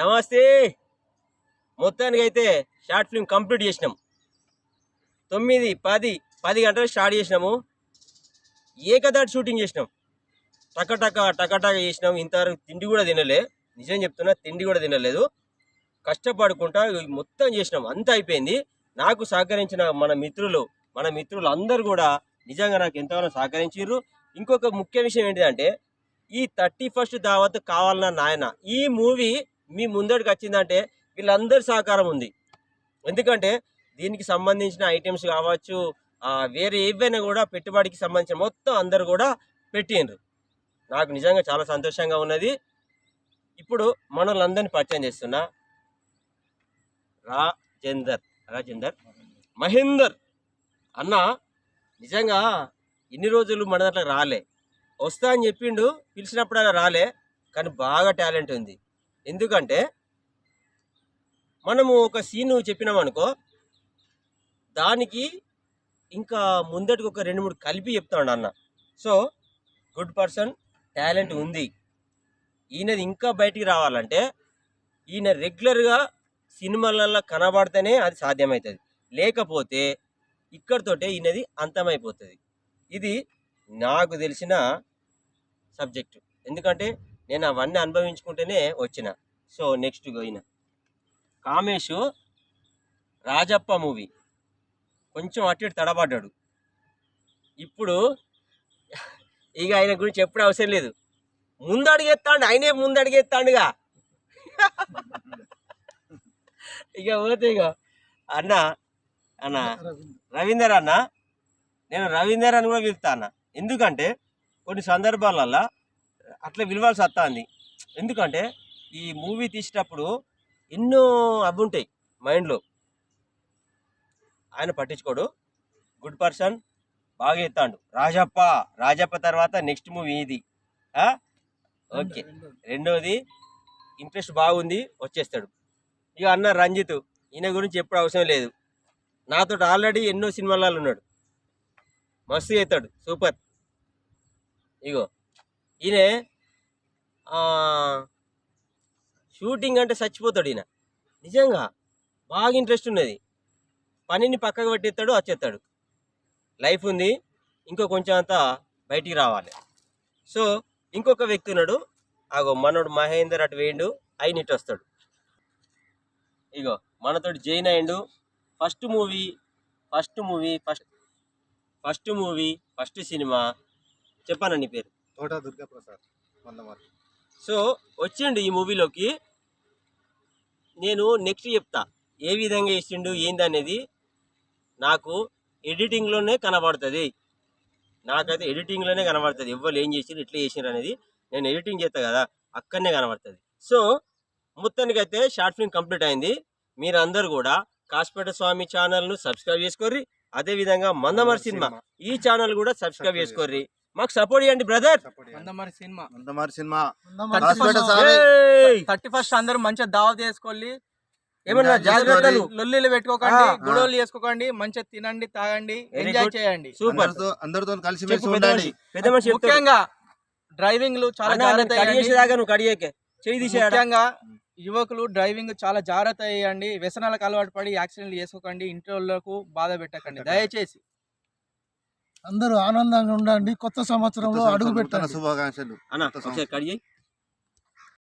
నమస్తే. మొత్తానికి అయితే షార్ట్ ఫిల్మ్ కంప్లీట్ చేసినాం. తొమ్మిది పది పది గంటలు స్టార్ట్ చేసినాము. ఏకదాటి షూటింగ్ చేసినాం. టకటక టకటక చేసినాం. ఇంతవరకు తిండి కూడా తినలే. నిజం చెప్తున్నా తిండి కూడా తినలేదు. కష్టపడుకుంటా మొత్తం చేసినాం. అంతా అయిపోయింది. నాకు సహకరించిన మన మిత్రులు మన మిత్రులు అందరూ కూడా నిజంగా నాకు ఎంతగానో సహకరించారు ఇంకొక ముఖ్య విషయం ఏంటిదంటే ఈ థర్టీ ఫస్ట్ దావత్ కావాలన్న నాయన ఈ మూవీ మీ ముందడికి వచ్చిందంటే వీళ్ళందరి సహకారం ఉంది. ఎందుకంటే దీనికి సంబంధించిన ఐటమ్స్ కావచ్చు వేరే ఏవైనా కూడా పెట్టుబడికి సంబంధించిన మొత్తం అందరు కూడా పెట్టిండ్రు. నాకు నిజంగా చాలా సంతోషంగా ఉన్నది. ఇప్పుడు మనలందరినీ పరిచయం చేస్తున్నా రాజేందర్. రాజేందర్? మహేందర్. అన్న నిజంగా ఇన్ని రోజులు మన దాంట్లో రాలే. వస్తా అని చెప్పిండు పిలిచినప్పుడల్లా రాలే కానీ బాగా టాలెంట్ ఉంది. ఎందుకంటే మనము ఒక సీన్ చెప్పినామనుకో దానికి ఇంకా ముందటికి ఒక రెండు మూడు కలిపి చెప్తాడు అన్న. సో గుడ్ పర్సన్ టాలెంట్ ఉంది. ఈయనది ఇంకా బయటికి రావాలంటే ఈయన రెగ్యులర్గా సినిమాలలో కనబడితేనే అది సాధ్యమవుతుంది. లేకపోతే ఇక్కడితోటే ఈయనది అంతమైపోతుంది. ఇది నాకు తెలిసిన సబ్జెక్టు. ఎందుకంటే నేను అవన్నీ అనుభవించుకుంటేనే వచ్చిన. సో నెక్స్ట్ పోయిన కామేషు రాజప్ప మూవీ. కొంచెం అటు ఇటు తడబడ్డాడు. ఇప్పుడు ఇక ఆయన గురించి ఎప్పుడు అవసరం లేదు. ముందడిగెత్తాడు ఆయనే ముందడిగెత్తాడుగా. ఇక పోతే ఇక అన్న అన్న రవీందర్ అన్న నేను రవీందర్ అని కూడా పిలుస్తా అన్న. ఎందుకంటే కొన్ని సందర్భాలల్లో అట్లా విలువాల్సి వస్తుంది. ఎందుకంటే ఈ మూవీ తీసేటప్పుడు ఎన్నో అవి ఉంటాయి మైండ్లో. ఆయన పట్టించుకోడు. గుడ్ పర్సన్ బాగా ఎత్తాడు. రాజప్ప రాజప్ప తర్వాత నెక్స్ట్ మూవీ ఇది. ఓకే. రెండోది ఇంట్రెస్ట్ బాగుంది వచ్చేస్తాడు. ఇక అన్న రంజిత్ ఈయన గురించి ఎప్పుడు అవసరం లేదు. నాతో ఆల్రెడీ ఎన్నో సినిమాలలో ఉన్నాడు. మస్తు చేస్తాడు. సూపర్. ఇగో. ఈయన షూటింగ్ అంటే చచ్చిపోతాడు ఈయన. నిజంగా బాగా ఇంట్రెస్ట్ ఉన్నది. పనిని పక్కకు పెట్టేస్తాడు వచ్చేస్తాడు. లైఫ్ ఉంది ఇంకో కొంచెం అంతా బయటికి రావాలి. సో ఇంకొక వ్యక్తి ఉన్నాడు. ఆగో మనోడు మహేందర్ అటు వేయండు అయిన ఇటు వస్తాడు. ఇగో మనతోటి జైన్ అయ్యిండు first movie first movie first first movie first cinema చెప్పానండి పేరు? తోట దుర్గా ప్రసాద్ వందమారు సో వచ్చిండు ఈ మూవీలోకి. నేను నెక్స్ట్ చెప్తా. ఏ విధంగా వేసిండు ఏందనేది నాకు ఎడిటింగ్లోనే కనబడుతుంది. నాకైతే ఎడిటింగ్లోనే కనబడుతుంది. ఎవ్వరు ఏం చేసిండ్రు ఎట్లా చేసిండ్రు అనేది నేను ఎడిటింగ్ చేస్తా కదా అక్కడనే కనబడుతుంది. సో మొత్తానికైతే షార్ట్ ఫిల్మ్ కంప్లీట్ అయింది. మీరందరూ కూడా కాసిపేట స్వామి ఛానల్ను సబ్స్క్రైబ్ చేసుకోర్రి. అదేవిధంగా మందమర్ సినిమా ఈ ఛానల్ కూడా సబ్స్క్రైబ్ చేసుకోర్రి. మాకు సపోర్ట్ చేయండి బ్రదర్ మందమరి సినిమా. వందమారు సినిమా. థర్టీ ఫస్ట్ సామి. థర్టీ ఫస్ట్ అందరూ మంచిగా దావత్ చేసుకోవాలి ఏమన్నా జాగ్రత్తలు? లొల్లిలు పెట్టుకోకండి. గొడవలు చేసుకోకండి మంచిగా తినండి తాగండి ఎంజాయ్. చేయండి. సూపర్ అందరితో కలిసి ఉండండి. ముఖ్యంగా డ్రైవింగ్ చాలా జాగ్రత్త కడియేకే చేయి ముఖ్యంగా యువకులు డ్రైవింగ్ చాలా జాగ్రత్త చేయండి. వ్యసనాలకు అలవాటు పడి యాక్సిడెంట్లు చేసుకోకండి. ఇంటి వాళ్ళకు బాధ పెట్టకండి. దయచేసి. అందరూ ఆనందంగా ఉండండి. కొత్త సంవత్సరంలో అడుగు పెట్టండి. శుభాకాంక్షలు.